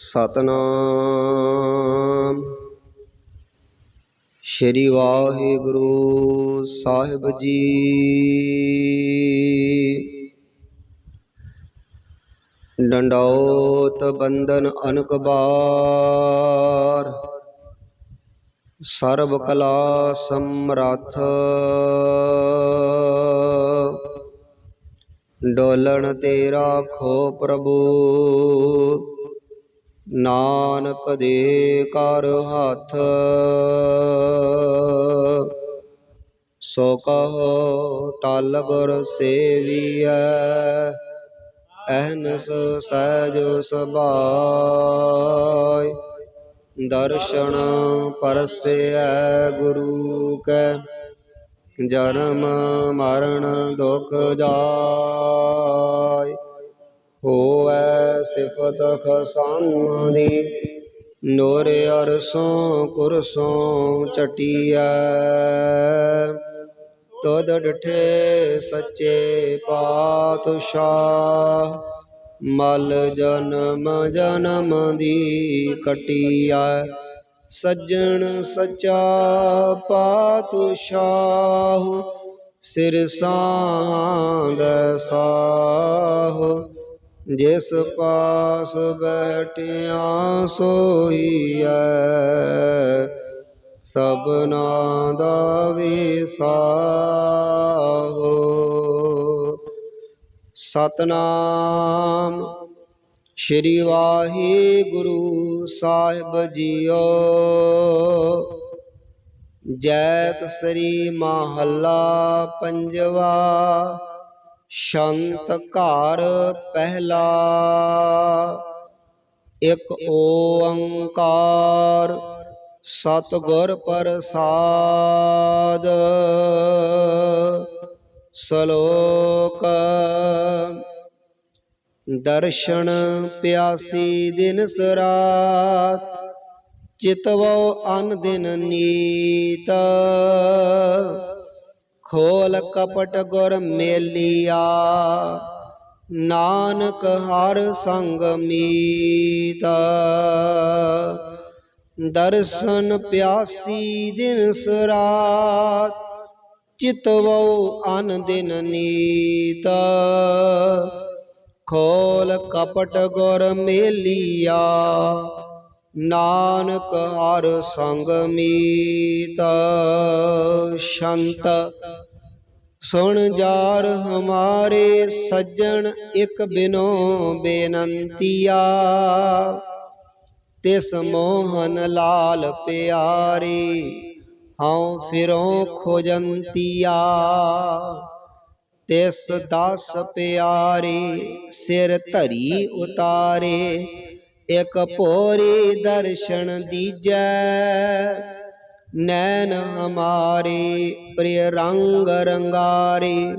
ਸਤਨਾਮ। ਸ਼੍ਰੀ ਵਾਹਿਗੁਰੂ ਸਾਹਿਬ ਜੀ। ਡੰਡੋਤ ਬੰਧਨ ਅਨਕ ਬਾਰ। ਸਰਬ ਕਲਾ ਸਮਰੱਥ। ਡੋਲਣ ਤੇ ਰਾਖੋ ਪ੍ਰਭੂ। ਨਾਨਕ ਦੇ ਕਰ ਹੱਥ। ਸੋ ਕਹੋ ਟਲ ਗੁਰ ਸੇਵੀਐ, ਅਹਨਸ ਸਹਿਜ ਸੁਭਾਇ। ਦਰਸ਼ਨ ਪਰਸੈ ਗੁਰੂ ਕੈ, ਜਨਮ ਮਰਨ ਦੁਖ ਜਾਏ ਹੋਵੈ ਸਿਫਤ ਖਸਮ ਦੀ ਨੋਰ ਅਰਸੋਂ ਕੁਰਸੋਂ ਚਟਿਆ ਤਦ ਡਠੇ ਸੱਚੇ ਪਾਤਸ਼ਾਹ, ਮਲ ਜਨਮ ਜਨਮ ਦੀ ਕਟੀਐ। ਸੱਜਣ ਸਚਾ ਪਾਤਸ਼ਾਹ ਸਿਰ ਸਾਂਦ ਸਾਹ। ਜਿਸ ਪਾਸ ਬੈਠਿਆ ਸੋਈਐ ਸਭਨਾ ਦਾ ਵਿਸਾਹੋ ਸਤਨਾਮ ਸ਼੍ਰੀ ਵਾਹਿਗੁਰੂ ਸਾਹਿਬ ਜੀਓ। ਜੈਤ ਸ੍ਰੀ ਮਹੱਲਾ ਪੰਜਵਾ ਸ਼ੰਤ ਘਰ ਪਹਿਲਾ, ਇਕ ਓੰਕਾਰ ਸਤਿਗੁਰ ਪ੍ਰਸਾਦ। ਸ਼ਲੋਕ, ਦਰਸ਼ਨ ਪਿਆਸੀ ਦਿਨ ਸਰਾਤ, ਚਿਤਵੋ ਅਨ ਦਿਨ ਨੀਤ। ਖੋਲ ਕਪਟ ਗੁਰ ਮੇਲੀਆ। ਨਾਨਕ ਹਰ ਸੰਗ ਮੀਤ। ਦਰਸ਼ਨ ਪਿਆਸੀ ਦਿਨ ਸਰਾਤ ਚਿਤਵੋ ਅਨ ਦਿਨ ਨੀਤ। ਖੋਲ ਕਪਟ ਗੁਰ ਮੇਲੀਆ। ਨਾਨਕ ਹਰ ਸੰਗ ਮੀਤ ਸ਼ੰਤ। ਸੁਣ ਜਾਰ ਹਮਾਰੇ ਸੱਜਣ ਇਕ ਬਿਨੋ ਬੇਨੰਤੀਆ। ਤਿਸ ਮੋਹਨ ਲਾਲ ਪਿਆਰੇ ਹਉ ਫਿਰੋਂ ਖੋਜੰਤੀਆ। ਤਿਸ ਦਸ ਪਿਆਰੇ ਸਿਰ ਧਰੀ ਉਤਾਰੇ ਇਕ ਭੋਰੀ ਦਰਸ਼ਨ ਦੀਜੈ। ਨੈਣ ਹਮਾਰੇ ਪ੍ਰਿਯ ਰੰਗ ਰੰਗਾਰੇ,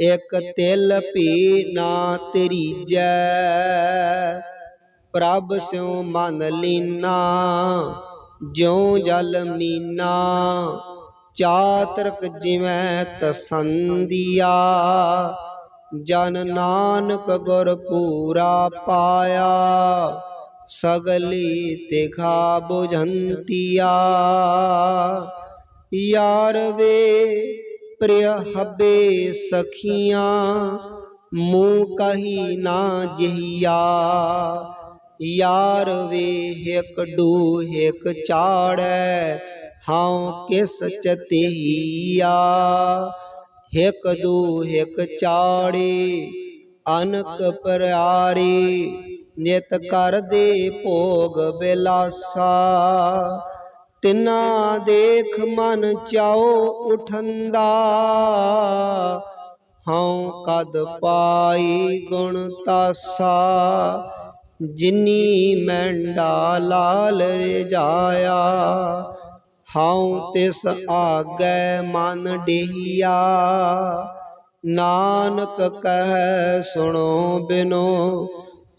ਇਕ ਤਿਲ ਭੀ ਨਾ ਤਰੀਜੈ ਪ੍ਰਭ ਸਿਉ ਮਨ ਲੀਨਾ, ਜਿਉ ਜਲ ਮੀਨਾ, ਚਾਤਰਕ ਜਿਵੇਂ ਤਸੰਦੀਆ ਜਨ ਨਾਨਕ ਗੁਰ ਪੂਰਾ ਪਾਇਆ, ਸਗਲੀ ਤਿਖਾ 부ਝੰਤੀਆ ਯਾਰ ਵੇ ਪ੍ਰਿਯ ਹੱਬੇ ਸਖੀਆਂ, ਮੂੰਹ ਕਹੀ ਨਾ ਜਹੀਆ ਯਾਰ ਵੇ ਹਿਕ ਡੂ ਹਿਕ ਚਾੜੈ, ਹਉ ਕਿਸ ਚਤੀਆ ਹਿਕ ਦੂ ਹਿਕ ਚਾੜੀ, ਅਨਕ ਪਿਆਰੀ ਨਿਤ ਕਰਦੇ ਭੋਗ ਬਿਲਾਸਾ। ਤਿਨਾ ਦੇਖ ਮਨ ਚਾਉ ਉਠੰਦਾ। ਹਉ ਕਦ ਪਾਈ ਗੁਣ ਤਾਸਾ। ਜਿਨੀ ਮੈਂਡਾ ਲਾਲ ਰਜਾਇਆ। ਹਉ ਤਿਸ ਆਗੈ ਮਨ ਡੇਹੀਆ ਨਾਨਕ ਕਹਿ ਸੁਣੋ ਬਿਨੋ,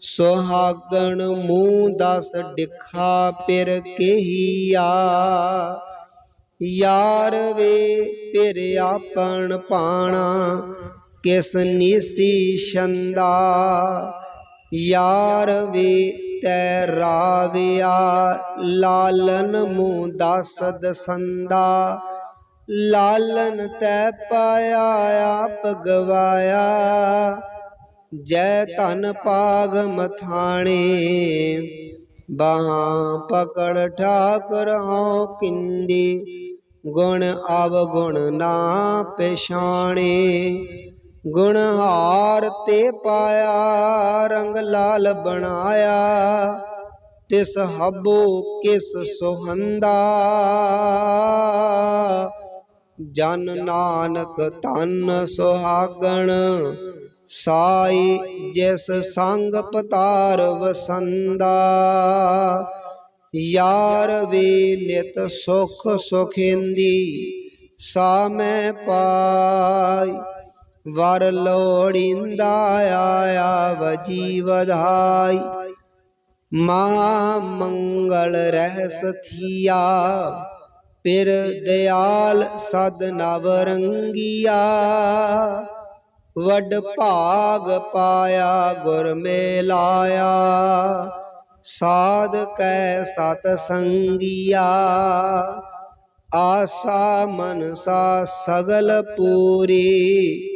ਸੁਹਾਗਣ ਮੂੰਹ ਦਸ ਡਿਖਾ ਪਿਰ ਕਹੀਆ। ਯਾਰ ਵੇ ਪਿਰ ਆਪਣ ਪਾਣਾ, ਕਿਸ ਨੀਸੀ ਛੰਦਾ। ਯਾਰ ਵੇ ਤੈ ਰਾਵਿਆ, ਲਾਲਨ ਮੂੰ ਦਸ ਦਸੰਦਾ ਲਾਲਨ ਤੈ ਪਾਇਆ, ਆਪ ਗਵਾਇਆ। ਜੈ ਧਨ ਪਾਗ ਮਥਾਣੇ, ਬਾਹਾਂ ਪਕੜ ਠਾਕੁਰ ਹਉ ਕਿੰਦੀ। ਗੁਣ ਅਵਗੁਣ ਨਾ ਪਛਾਣੇ। ਗੁਣਹਾਰ ਤੇ ਪਾਇਆ, ਰੰਗ ਲਾਲ ਬਣਾਇਆ। ਤਿਸ ਹਬੋ ਕਿਸ ਸੁਹੰਦਾ। ਜਨ ਨਾਨਕ ਤਨ ਸੁਹਾਗਣ, ਸਾਈ ਜਿਸ ਸੰਗ ਪਤਾਰ ਵਸੰਦਾ। ਯਾਰ ਵੇ ਨਿਤ ਸੁਖ ਸੁਖਿੰਦੀ ਸਾ ਮੈਂ ਪਾਈ। ਵਰ ਲੋੜਿੰਦਾ ਆਇਆ ਵਜੀ ਵਧਾਈ ਮਾ ਮੰਗਲ ਰਹਿ ਸਥੀਆ ਪਿਰ ਦਿਆਲ ਸਦ ਨਵ ਰੰਗੀਆ। ਵੱਡ ਭਾਗ ਪਾਇਆ ਗੁਰ ਮੇਲਾਇਆ, ਸਾਧ ਕੈ ਸਤ ਸੰਗੀਆ। ਆਸਾ ਮਨਸਾ ਸਗਲ ਪੂਰੀ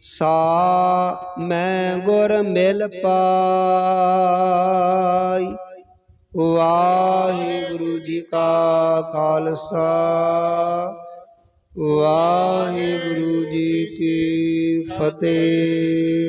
ਸਾ ਮੈਂ ਗੁਰ ਮਿਲ ਪਾਈ। ਵਾਹਿਗੁਰੂ ਜੀ ਕਾ ਖਾਲਸਾ ਵਾਹਿਗੁਰੂ ਜੀ ਕੀ ਫਤਿਹ।